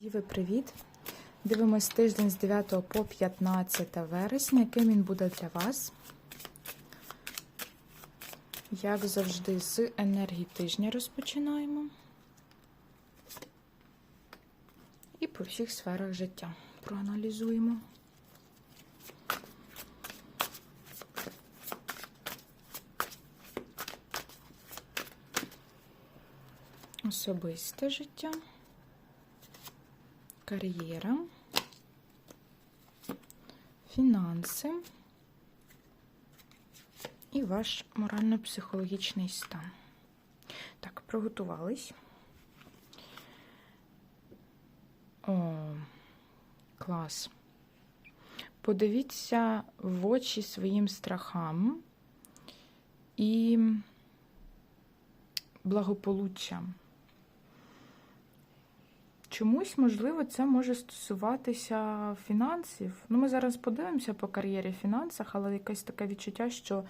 Діви, привіт! Дивимось тиждень з 9 по 15 вересня. Яким він буде для вас? Як завжди, з енергії тижня розпочинаємо. І по всіх сферах життя проаналізуємо. Особисте життя кар'єра, фінанси і ваш морально-психологічний стан. Так, приготувались. О, клас. Подивіться в очі своїм страхам і благополуччям. Чомусь, можливо, це може стосуватися фінансів. Ну, ми зараз подивимося по кар'єрі в фінансах, але якесь таке відчуття, що,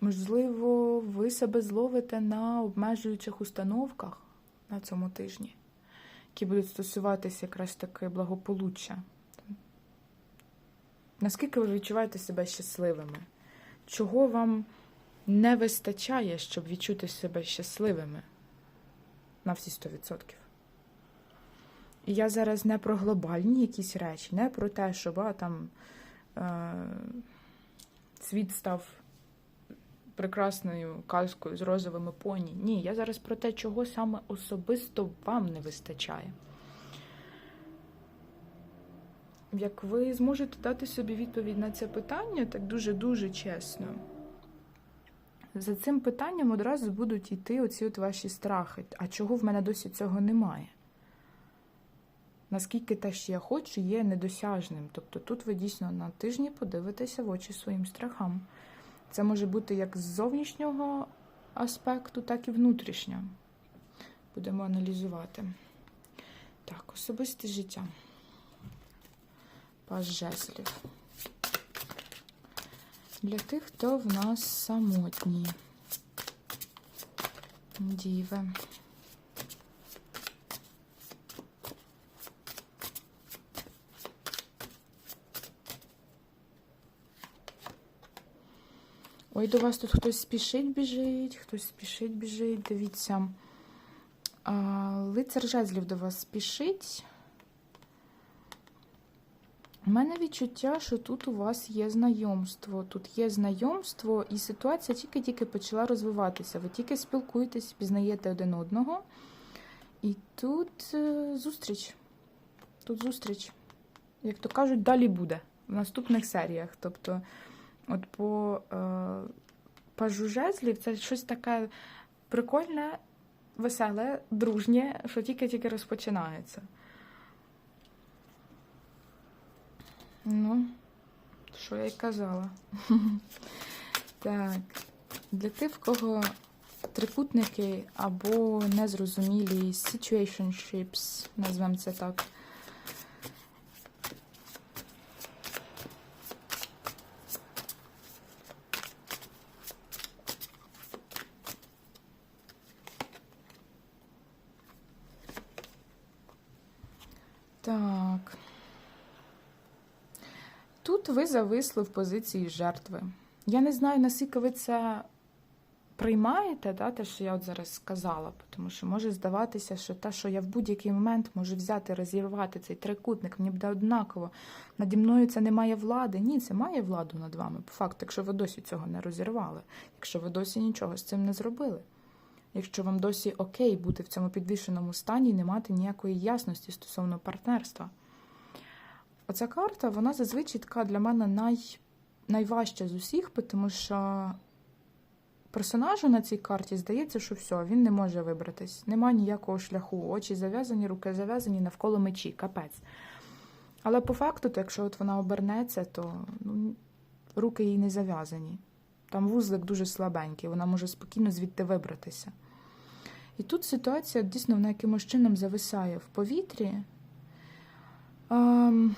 можливо, ви себе зловите на обмежуючих установках на цьому тижні, які будуть стосуватися якраз таки благополуччя. Наскільки ви відчуваєте себе щасливими? Чого вам не вистачає, щоб відчути себе щасливими на всі 100%? Я зараз не про глобальні якісь речі, не про те, щоб а, там е, світ став прекрасною казкою з розовими поні. Ні, я зараз про те, чого саме особисто вам не вистачає. Як ви зможете дати собі відповідь на це питання, так дуже-дуже чесно. За цим питанням одразу будуть йти оці от ваші страхи. А чого в мене досі цього немає? Наскільки те, що я хочу, є недосяжним. Тобто тут ви дійсно на тижні подивитеся в очі своїм страхам. Це може бути як з зовнішнього аспекту, так і внутрішнього. Будемо аналізувати. Так, особисте життя. Паж жезлів. Для тих, хто в нас самотній. Діви. Ой, до вас тут хтось спішить біжить, хтось спішить біжить. Дивіться. А, лицар жезлів до вас спішить. У мене відчуття, що тут у вас є знайомство. Тут є знайомство, і ситуація тільки-тільки почала розвиватися. Ви тільки спілкуєтесь, пізнаєте один одного. І тут е, зустріч. Тут зустріч. Як то кажуть, далі буде в наступних серіях. Тобто. От е, пажу жезлів це щось таке прикольне, веселе, дружнє, що тільки-тільки розпочинається. Ну, що я й казала. Так, для тих, в кого трикутники або незрозумілі situationships, назвемо це. Так. Ви зависли в позиції жертви. Я не знаю, наскільки ви це приймаєте, да, те, що я от зараз сказала, тому що може здаватися, що те, що я в будь-який момент можу взяти, розірвати цей трикутник, мені буде однаково. Наді мною це не має влади. Ні, це має владу над вами. По факту, якщо ви досі цього не розірвали, якщо ви досі нічого з цим не зробили. Якщо вам досі окей бути в цьому підвішеному стані і не мати ніякої ясності стосовно партнерства. Оця карта, вона зазвичай така для мене най, найважча з усіх, тому що персонажу на цій карті здається, що все, він не може вибратись. Нема ніякого шляху. Очі зав'язані, руки зав'язані навколо мечі, капець. Але по факту, то якщо от вона обернеться, то ну, руки їй не зав'язані. Там вузлик дуже слабенький, вона може спокійно звідти вибратися. І тут ситуація дійсно вона якимось чином зависає в повітрі. Ем,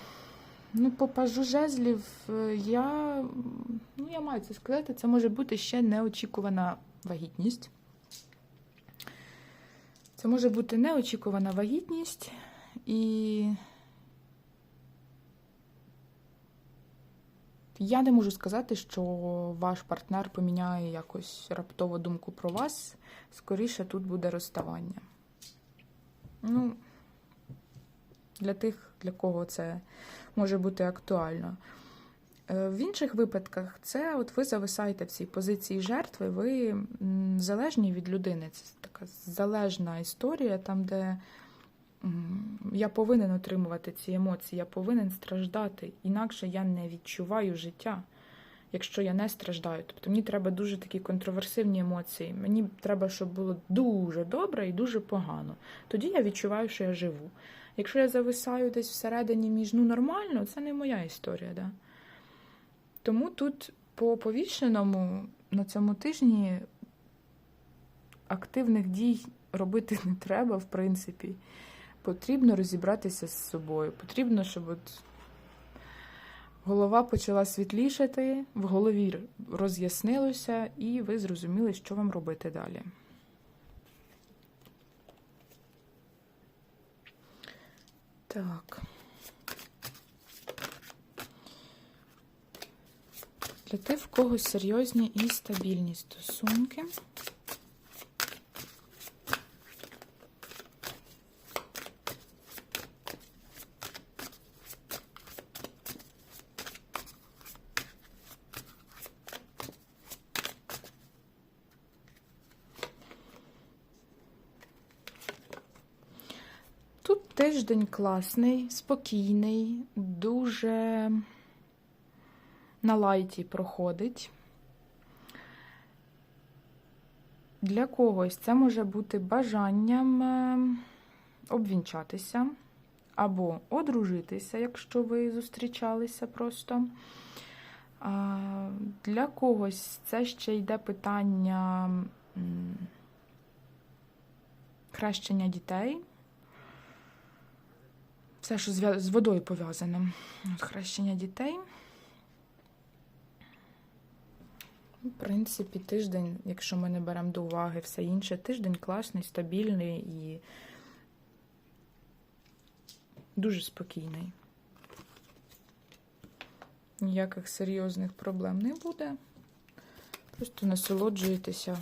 ну, по пажу жезлів е, я, ну, я маю це сказати, це може бути ще неочікувана вагітність. Це може бути неочікувана вагітність, І я не можу сказати, що ваш партнер поміняє якось раптово думку про вас. Скоріше тут буде розставання. Ну, для тих, для кого це може бути актуально. Е, В інших випадках це от ви зависаєте в цій позиції жертви, ви залежні від людини. Це така залежна історія, там, де я повинен отримувати ці емоції, я повинен страждати, інакше я не відчуваю життя, якщо я не страждаю. Тобто мені треба дуже такі контроверсивні емоції. Мені треба, щоб було дуже добре і дуже погано. Тоді я відчуваю, що я живу. Якщо я зависаю десь всередині між ну нормально, це не моя історія. Да? Тому тут по повішеному на цьому тижні активних дій робити не треба, в принципі. Потрібно розібратися з собою. Потрібно, щоб от голова почала світлішати, в голові роз'яснилося, і ви зрозуміли, що вам робити далі. Так. Для тих, в кого серйозні і стабільні стосунки. Тут тиждень класний, спокійний, дуже на лайті проходить. Для когось це може бути бажанням е, обвінчатися або одружитися, якщо ви зустрічалися просто. Для когось це ще йде питання хрещення дітей. Все, що з водою пов'язане. От Хрещення дітей. В принципі, тиждень, якщо ми не беремо до уваги все інше, тиждень класний, стабільний і дуже спокійний. Ніяких серйозних проблем не буде. Просто насолоджуєтеся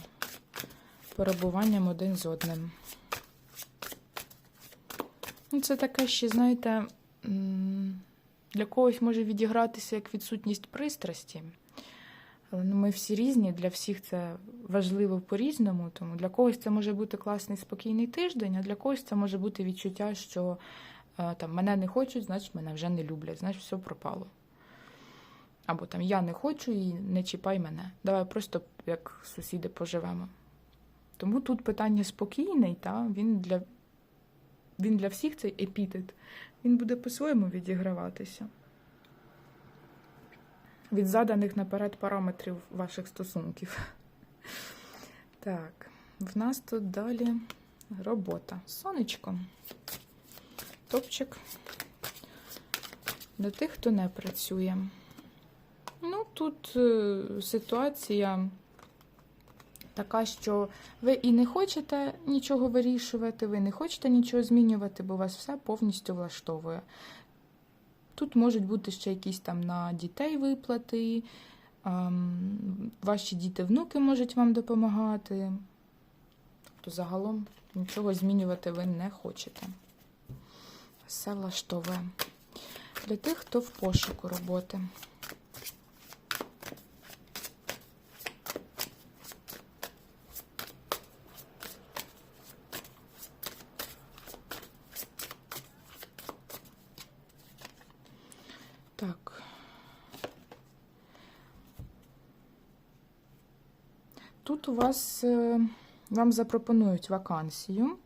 перебуванням один з одним. Ну, Це таке ще, знаєте, для когось може відігратися як відсутність пристрасті. Але ну, ми всі різні, для всіх це важливо по-різному. Тому для когось це може бути класний спокійний тиждень, а для когось це може бути відчуття, що е, там мене не хочуть, значить мене вже не люблять, значить все пропало. Або там я не хочу і не чіпай мене. Давай просто як сусіди поживемо. Тому тут питання спокійний, та він для, він для всіх цей епітет, він буде по-своєму відіграватися від заданих наперед параметрів ваших стосунків. Так, в нас тут далі робота. Сонечко. Топчик. Для тих, хто не працює. Ну, тут е, ситуація така, що ви і не хочете нічого вирішувати, ви не хочете нічого змінювати, бо вас все повністю влаштовує. Тут можуть бути ще якісь там на дітей виплати, ем, ваші діти-внуки можуть вам допомагати. Тобто, загалом нічого змінювати ви не хочете. Все влаштовує. Для тих, хто в пошуку роботи. Так. Тут у вас е, вам запропонують вакансію.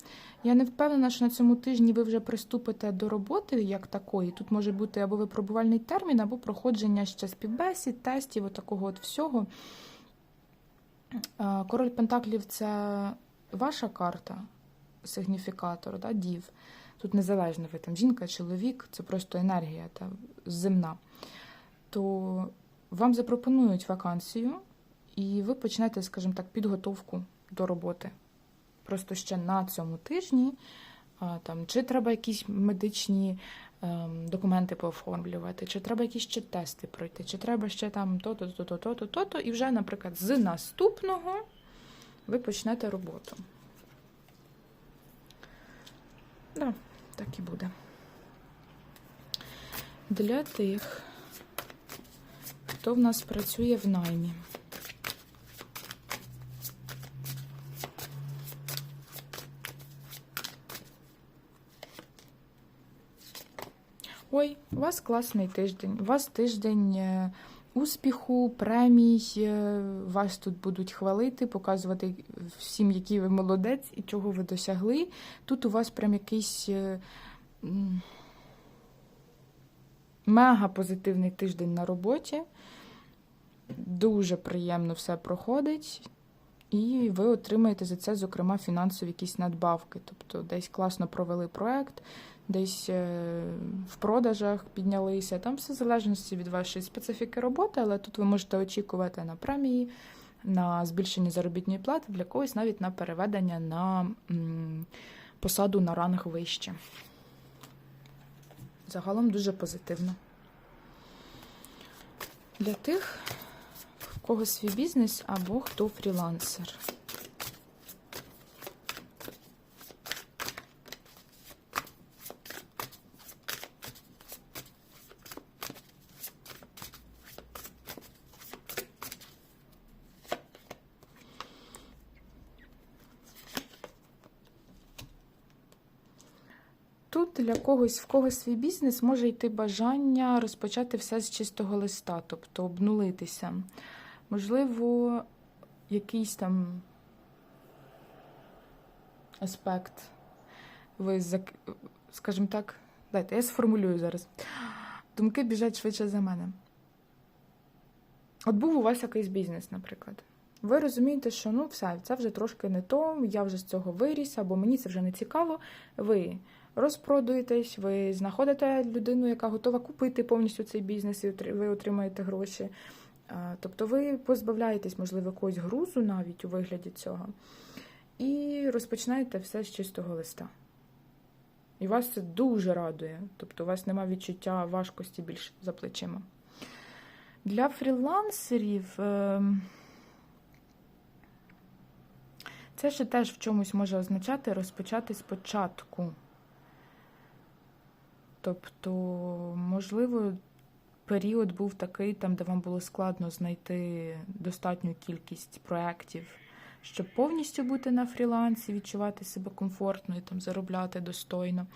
Я не впевнена, що на цьому тижні ви вже приступите до роботи як такої. Тут може бути або випробувальний термін, або проходження ще співбесід, тестів, отакого от всього. Е, Король Пентаклів це ваша карта, сигніфікатор, да, дів. Тут незалежно ви там жінка, чоловік, це просто енергія та земна. То вам запропонують вакансію, і ви почнете, скажімо так, підготовку до роботи. Просто ще на цьому тижні Там, чи треба якісь медичні ем, документи пооформлювати, чи треба якісь ще тести пройти, чи треба ще там то-то, то-то, то-то, то-то, і вже, наприклад, з наступного ви почнете роботу. Да, так і буде. Для тих, хто в нас працює в наймі. Ой, у вас класний тиждень. У вас тиждень е, успіху, премій. е, Вас тут будуть хвалити, показувати всім, який ви молодець і чого ви досягли. Тут у вас прям якийсь е, мега позитивний тиждень на роботі. Дуже приємно все проходить. І ви отримаєте за це, зокрема, фінансові якісь надбавки. Тобто десь класно провели проект, десь е, в продажах піднялися. Там все в залежності від вашої специфіки роботи, але тут ви можете очікувати на премії, на збільшення заробітної плати, для когось навіть на переведення на посаду на ранг вище. Загалом дуже позитивно. Для тих, в кого свій бізнес або хто фрілансер. Тут для когось, в когось свій бізнес може йти бажання розпочати все з чистого листа, тобто обнулитися. Можливо, якийсь там аспект. Ви, скажімо так, дайте, я сформулюю зараз. Думки біжать швидше за мене. От був у вас якийсь бізнес, наприклад. Ви розумієте, що ну все, це вже трошки не то, я вже з цього виріс, або мені це вже не цікаво. Ви розпродуєтесь, ви знаходите людину, яка готова купити повністю цей бізнес, і ви отримаєте гроші. Тобто ви позбавляєтесь, можливо, якогось грузу навіть у вигляді цього, і розпочинаєте все з чистого листа. І вас це дуже радує. Тобто у вас немає відчуття важкості більш за плечима. Для фрілансерів ем, це ще теж в чомусь може означати розпочати спочатку. Тобто, можливо, період був такий, там, де вам було складно знайти достатню кількість проєктів, щоб повністю бути на фрілансі, відчувати себе комфортно і там заробляти достойно.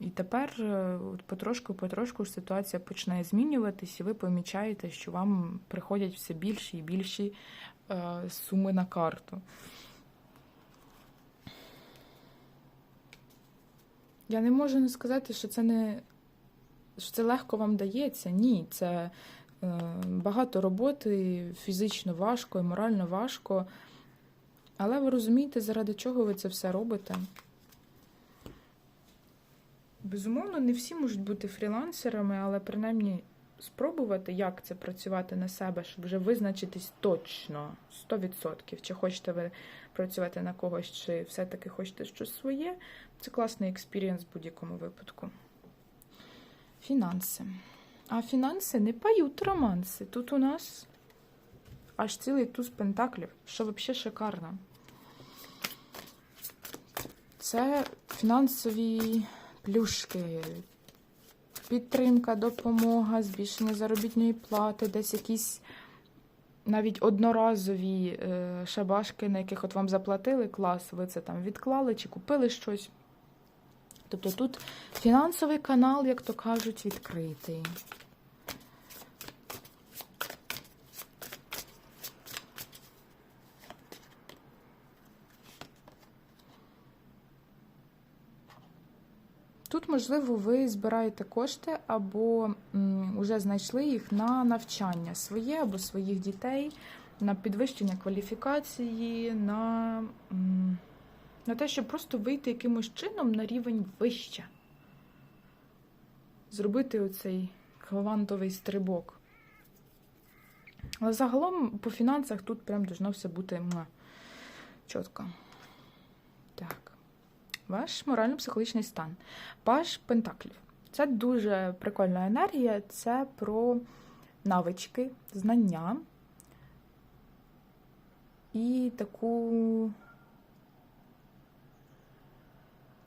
І тепер е, от потрошку-потрошку ситуація починає змінюватись, і ви помічаєте, що вам приходять все більші і більші е, суми на карту. Я не можу не сказати, що це не що це легко вам дається. Ні, це е, багато роботи, фізично важко і морально важко. Але ви розумієте, заради чого ви це все робите. Безумовно, не всі можуть бути фрілансерами, але принаймні спробувати, як це працювати на себе, щоб вже визначитись точно 100%, чи хочете ви працювати на когось, чи все-таки хочете щось своє. Це класний експірієнс в будь-якому випадку. Фінанси. А фінанси не поють романси. Тут у нас аж цілий туз пентаклів, що взагалі шикарно. Це фінансові плюшки, підтримка, допомога, збільшення заробітної плати, десь якісь навіть одноразові е, шабашки, на яких от вам заплатили клас, ви це там відклали чи купили щось. Тобто тут фінансовий канал, як то кажуть, відкритий. Тут, можливо, ви збираєте кошти або вже знайшли їх на навчання своє або своїх дітей, на підвищення кваліфікації, на, на те, щоб просто вийти якимось чином на рівень вище. Зробити оцей квантовий стрибок. Але загалом по фінансах тут прям должно все бути чітко. Ваш морально-психологічний стан. Паш Пентаклів. Це дуже прикольна енергія, це про навички, знання і таку,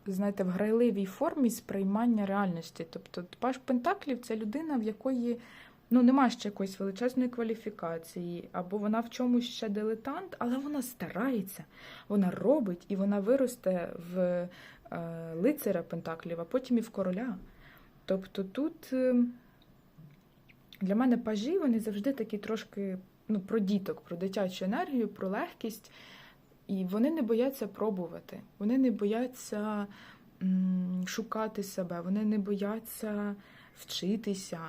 знаєте, в грайливій формі сприймання реальності. Тобто, Паш Пентаклів це людина, в якої ну, нема ще якоїсь величезної кваліфікації, або вона в чомусь ще дилетант, але вона старається, вона робить і вона виросте в е, лицаря Пентаклів, а потім і в короля. Тобто тут е, для мене пажі вони завжди такі трошки ну, про діток, про дитячу енергію, про легкість. І вони не бояться пробувати, вони не бояться шукати себе, вони не бояться вчитися,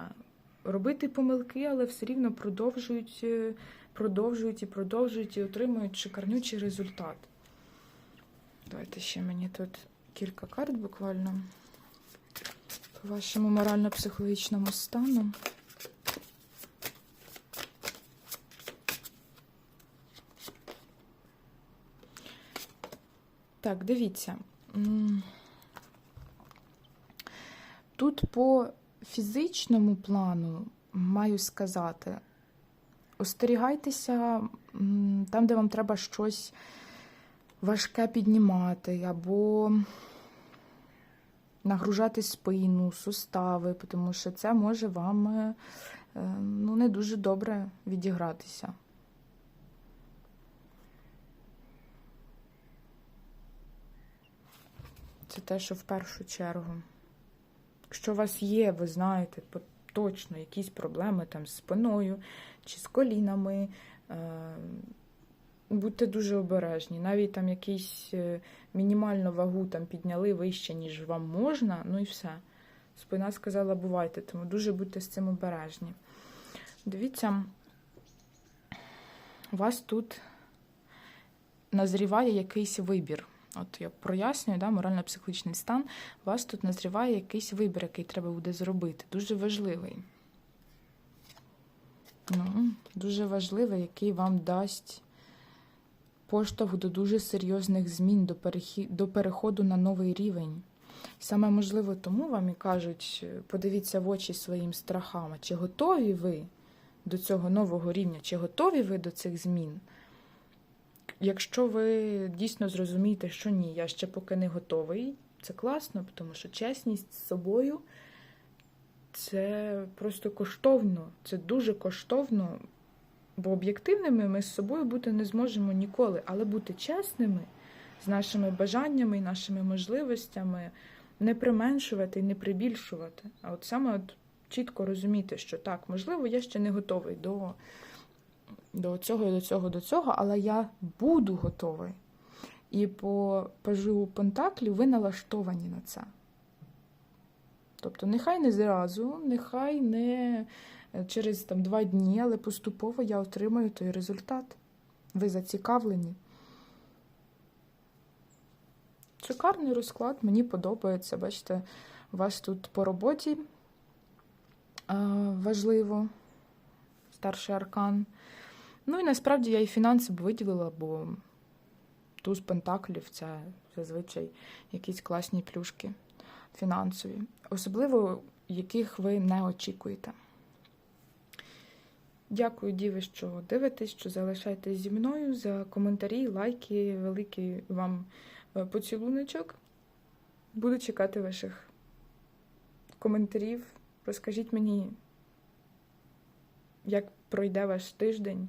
робити помилки, але все рівно продовжують, е, продовжують і продовжують і отримують шикарнючий результат. Давайте ще мені тут кілька карт буквально по вашому морально-психологічному стану. Так, дивіться. Тут по фізичному плану маю сказати, остерігайтеся там, де вам треба щось важке піднімати, або нагружати спину, сустави, тому що це може вам е, ну, не дуже добре відігратися. Це те, що в першу чергу. Якщо у вас є, ви знаєте, точно якісь проблеми там з спиною чи з колінами, е, будьте дуже обережні. Навіть там якийсь е, мінімальну вагу там підняли вище, ніж вам можна, ну і все. Спина сказала, бувайте, тому дуже будьте з цим обережні. Дивіться, у вас тут назріває якийсь вибір. От я прояснюю, да, морально-психологічний стан. У вас тут назріває якийсь вибір, який треба буде зробити. Дуже важливий. Ну, дуже важливий, який вам дасть поштовх до дуже серйозних змін, до, перехі... до переходу на новий рівень. Саме можливо, тому вам і кажуть, подивіться в очі своїм страхам, чи готові ви до цього нового рівня, чи готові ви до цих змін? Якщо ви дійсно зрозумієте, що ні, я ще поки не готовий, це класно, тому що чесність з собою це просто коштовно, це дуже коштовно, бо об'єктивними ми з собою бути не зможемо ніколи, але бути чесними з нашими бажаннями і нашими можливостями, не применшувати і не прибільшувати. А от саме от чітко розуміти, що так, можливо, я ще не готовий до до цього, і до цього, до цього, але я буду готовий. І по пажу Пентаклів ви налаштовані на це. Тобто, нехай не зразу, нехай не через там, два дні, але поступово я отримаю той результат. Ви зацікавлені. Шикарний розклад, мені подобається. Бачите, вас тут по роботі важливо, старший аркан. Ну і насправді я і фінанси б виділила, бо туз пентаклів це зазвичай якісь класні плюшки фінансові, особливо яких ви не очікуєте. Дякую, Діви, що дивитесь, що залишаєтесь зі мною за коментарі, лайки, великий вам е, поцілуночок. Буду чекати ваших коментарів. Розкажіть мені, як пройде ваш тиждень.